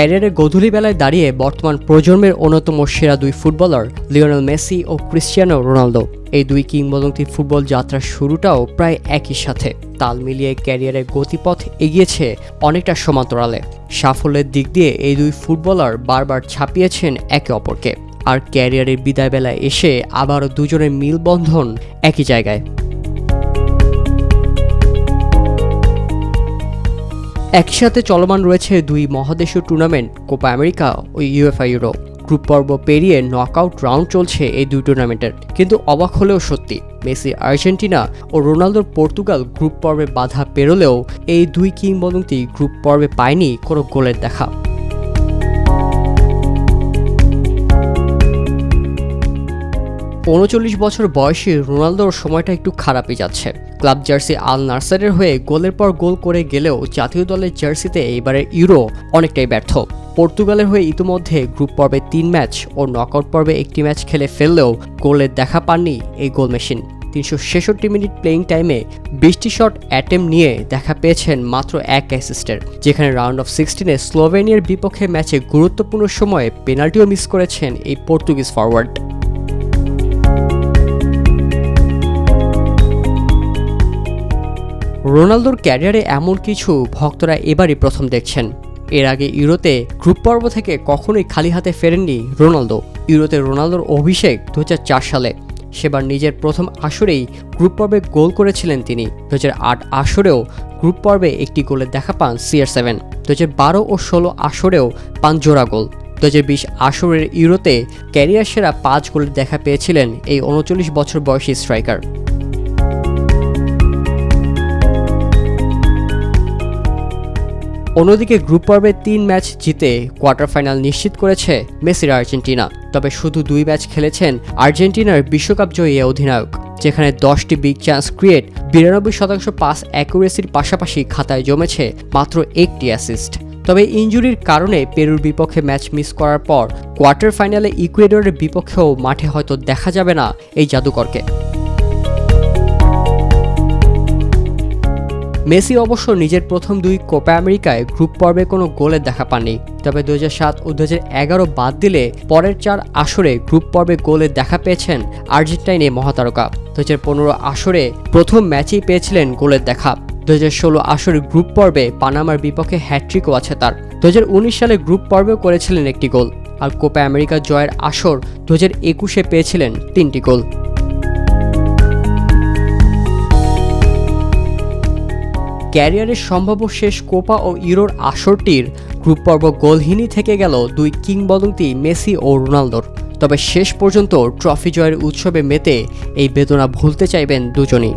ক্যারিয়ারের গধূলি বেলায় দাঁড়িয়ে বর্তমান প্রজন্মের অন্যতম সেরা দুই ফুটবলার লিওনেল মেসি ও ক্রিস্টিয়ানো রোনালদো। এই দুই কিংবদন্তি ফুটবল যাত্রার শুরুটাও প্রায় একই সাথে। তাল মিলিয়ে ক্যারিয়ারের গতিপথ এগিয়েছে অনেকটা সমান্তরালে। সাফল্যের দিক দিয়ে এই দুই ফুটবলার বারবার ছাপিয়েছেন একে অপরকে। আর ক্যারিয়ারের বিদায় বেলায় এসে আবারও দুজনের মিলবন্ধন একই জায়গায়। একই সাথে চলমান রয়েছে দুই মহাদেশীয় টুর্নামেন্ট কোপা আমেরিকা ও ইউএফআ ইউরোপ গ্রুপ পর্ব পেরিয়ে নকআউট রাউন্ড চলছে এই দুই টুর্নামেন্টের কিন্তু অবাক হলেও সত্যি, মেসি আর্জেন্টিনা ও রোনালদোর পর্তুগাল গ্রুপ পর্বে বাধা পেরোলেও এই দুই কিংবদন্তি গ্রুপ পর্বে পায়নি কোনো গোলের দেখা। উনচল্লিশ বছর বয়সী রোনালদোর সময়টা একটু খারাপই যাচ্ছে। ক্লাব জার্সি আল নার্সারের হয়ে গোলের পর গোল করে গেলেও জাতীয় দলের জার্সিতে এইবারের ইউরো অনেকটাই ব্যর্থ। পর্তুগালের হয়ে ইতিমধ্যে গ্রুপ পর্বে তিন ম্যাচ ও নকআউট পর্বে একটি ম্যাচ খেলে ফেললেও গোলের দেখা পাননি এই গোল মেশিন। তিনশো ছেষট্টি মিনিট প্লেয়িং টাইমে বিশটি শট অ্যাটেম্প নিয়ে দেখা পেয়েছেন মাত্র এক অ্যাসিস্টের। যেখানে রাউন্ড অফ সিক্সটিনে স্লোভেনিয়ার বিপক্ষে ম্যাচে গুরুত্বপূর্ণ সময়ে পেনাল্টিও মিস করেছেন এই পর্তুগিজ ফরওয়ার্ড। রোনালদোর ক্যারিয়ারে এমন কিছু ভক্তরা এবারই প্রথম দেখছেন। এর আগে ইউরোতে গ্রুপ পর্ব থেকে কখনোই খালি হাতে ফেরেননি রোনালদো। ইউরোতে রোনালদোর অভিষেক দু হাজার চার সালে। সেবার নিজের প্রথম আসরেই গ্রুপ পর্বে গোল করেছিলেন তিনি। দু হাজার আট আসরেও গ্রুপ পর্বে একটি গোলের দেখা পান সিআর সেভেন। দু বারো ও ষোলো আসরেও পান জোড়া গোল। দু বিশ আসরের ইউরোতে ক্যারিয়ার সেরা পাঁচ গোলের দেখা পেয়েছিলেন এই উনচল্লিশ বছর বয়সী স্ট্রাইকার। অন্যদিকে গ্রুপ পর্বে তিন ম্যাচ জিতে কোয়ার্টার ফাইনাল নিশ্চিত করেছে মেসির আর্জেন্টিনা, তবে শুধু দুই ম্যাচ খেলেছেন আর্জেন্টিনার বিশ্বকাপ জয়ী অধিনায়ক, যেখানে দশটি বিগ চান্স ক্রিয়েট বিরানব্বই শতাংশ পাস অ্যাকুরেসির পাশাপাশি খাতায় জমেছে মাত্র একটি অ্যাসিস্ট। তবে ইঞ্জুরির কারণে পেরুর বিপক্ষে ম্যাচ মিস করার পর কোয়ার্টার ফাইনালে ইকুয়েডরের বিপক্ষেও মাঠে হয়তো দেখা যাবে না এই জাদুকরকে। মেসি অবশ্য নিজের প্রথম দুই কোপা আমেরিকায় গ্রুপ পর্বে কোনো গোলের দেখা পাননি। তবে দু ও দু হাজার এগারো বাদ দিলে পরের চার আসরে গ্রুপ পর্বে গোলের দেখা পেয়েছেন আর্জেন্টাইনে মহাতারকা। দু পনেরো আসরে প্রথম ম্যাচেই পেয়েছিলেন গোলের দেখা। দু ষোলো আসরে গ্রুপ পর্বে পানামার বিপক্ষে হ্যাট্রিকও আছে তার। দু হাজার উনিশ সালে গ্রুপ পর্বেও করেছিলেন একটি গোল। আর কোপা আমেরিকা জয়ের আসর দু একুশে পেয়েছিলেন তিনটি গোল। ক্যারিয়ারের সম্ভাব্য শেষ কোপা ও ইউরোর আসরটির গ্রুপ পর্ব গোলহীনই থেকে গেল দুই কিংবদন্তি মেসি ও রোনালদোর। তবে শেষ পর্যন্ত ট্রফি জয়ের উৎসবে মেতে এই বেদনা ভুলতে চাইবেন দুজনই।